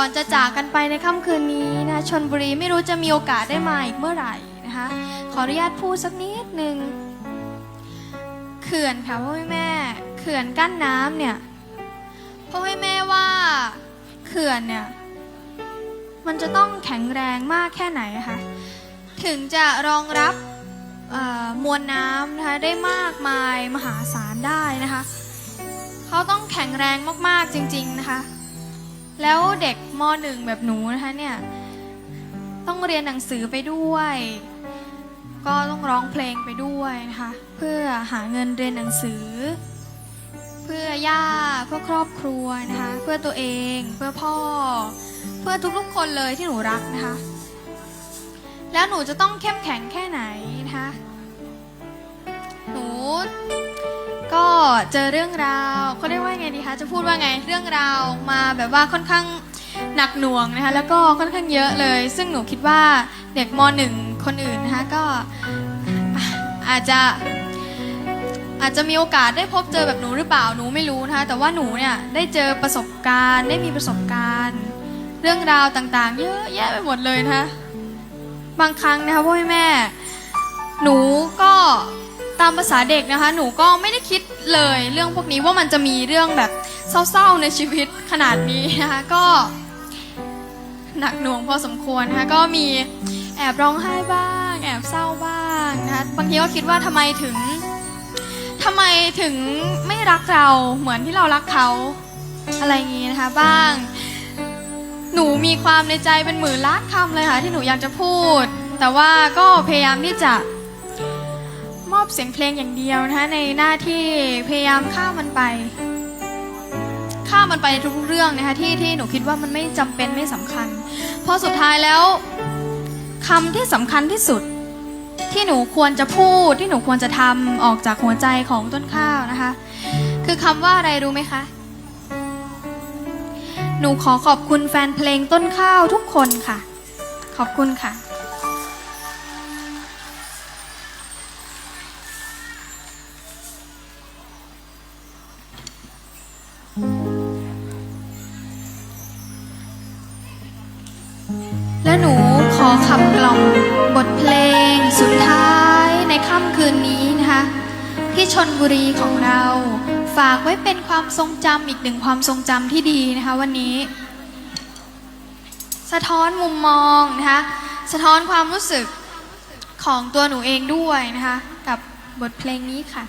ก่อนจะจากกันไปในค่ำคืนนี้นะชนบุรีไม่รู้จะมีโอกาสได้มาอีกเมื่อไหร่นะคะ ขออนุญาตพูดสักนิดนึงเขื่อนค่ะพ่อแม่เขื่อนกั้นน้ำเนี่ยพ่อแม่ว่าเขื่อนเนี่ยมันจะต้องแข็งแรงมากแค่ไหนคะถึงจะรองรับมวลน้ำนะคะได้มากมายมหาศาลได้นะคะเขาต้องแข็งแรงมากๆจริง ๆนะคะ แล้วเด็กมหนึ่งแบบหนูนะคะเนี่ย ต้องเรียนหนังสือไปด้วย ก็ต้องร้องเพลงไปด้วยนะคะ เพื่อหาเงินเรียนหนังสือ เพื่อย่าเพื่อครอบครัวนะคะ เพื่อตัวเองเพื่อพ่อ เพื่อทุกๆคนเลยที่หนูรักนะคะ แล้วหนูจะต้องเข้มแข็งแค่ไหนนะคะ หนู ก็เจอเรื่องราวเขาเรียกว่าไงดีคะจะพูดว่าไงเรื่องราวมาแบบว่าค่อนข้างหนักหน่วงนะคะแล้วก็ค่อนข้างเยอะเลย ซึ่งหนูคิดว่าเด็กมหนึ่งคนอื่นนะคะก็อะอาจจะอาจจะมีโอกาสได้พบเจอแบบหนูหรือเปล่าหนูไม่รู้นะคะแต่ว่าหนูเนี่ยได้เจอประสบการณ์ ได้มีประสบการณ์ เรื่องราวต่างๆ เยอะแยะไปหมดเลยนะคะบางครั้งนะคะพ่อแม่ หนูก็ ตามภาษาเด็กนะคะ หนูก็ไม่ได้คิดเลยเรื่องพวกนี้ว่ามันจะมีเรื่องแบบเศร้าๆในชีวิตขนาดนี้นะคะก็หนักหน่วงพอสมควรนะคะก็มีแอบร้องไห้บ้าง แอบเศร้าบ้างนะคะบางทีก็คิดว่าทำไมถึงทำไมถึงไม่รักเราเหมือนที่เรารักเขาอะไรอย่างงี้นะคะบ้าง หนูมีความในใจเป็นหมื่นล้านคำเลยค่ะที่หนูอยากจะพูด แต่ว่าก็พยายามที่จะ อบเสียงเพลงอย่างเดียวนะคะในหน้าที่พยายามข้ามมันไป ข้ามมันไปทุกเรื่องนะคะที่ที่หนูคิดว่ามันไม่จำเป็นไม่สำคัญ เพราะสุดท้ายแล้วคำที่สำคัญที่สุด ที่หนูควรจะพูดที่หนูควรจะทำออกจากหัวใจของต้นข้าวนะคะ คือคำว่าอะไรรู้ไหมคะหนูขอขอบคุณแฟนเพลงต้นข้าวทุกคนค่ะ ขอบคุณค่ะ และหนูขอขับกล่อมบทเพลงสุดท้ายในค่ำคืนนี้นะคะ ที่ชนบุรีของเรา ฝากไว้เป็นความทรงจำอีกหนึ่งความทรงจำที่ดีนะคะวันนี้ สะท้อนมุมมองนะคะสะท้อนความรู้สึกของตัวหนูเองด้วยนะคะ กับบทเพลงนี้ค่ะ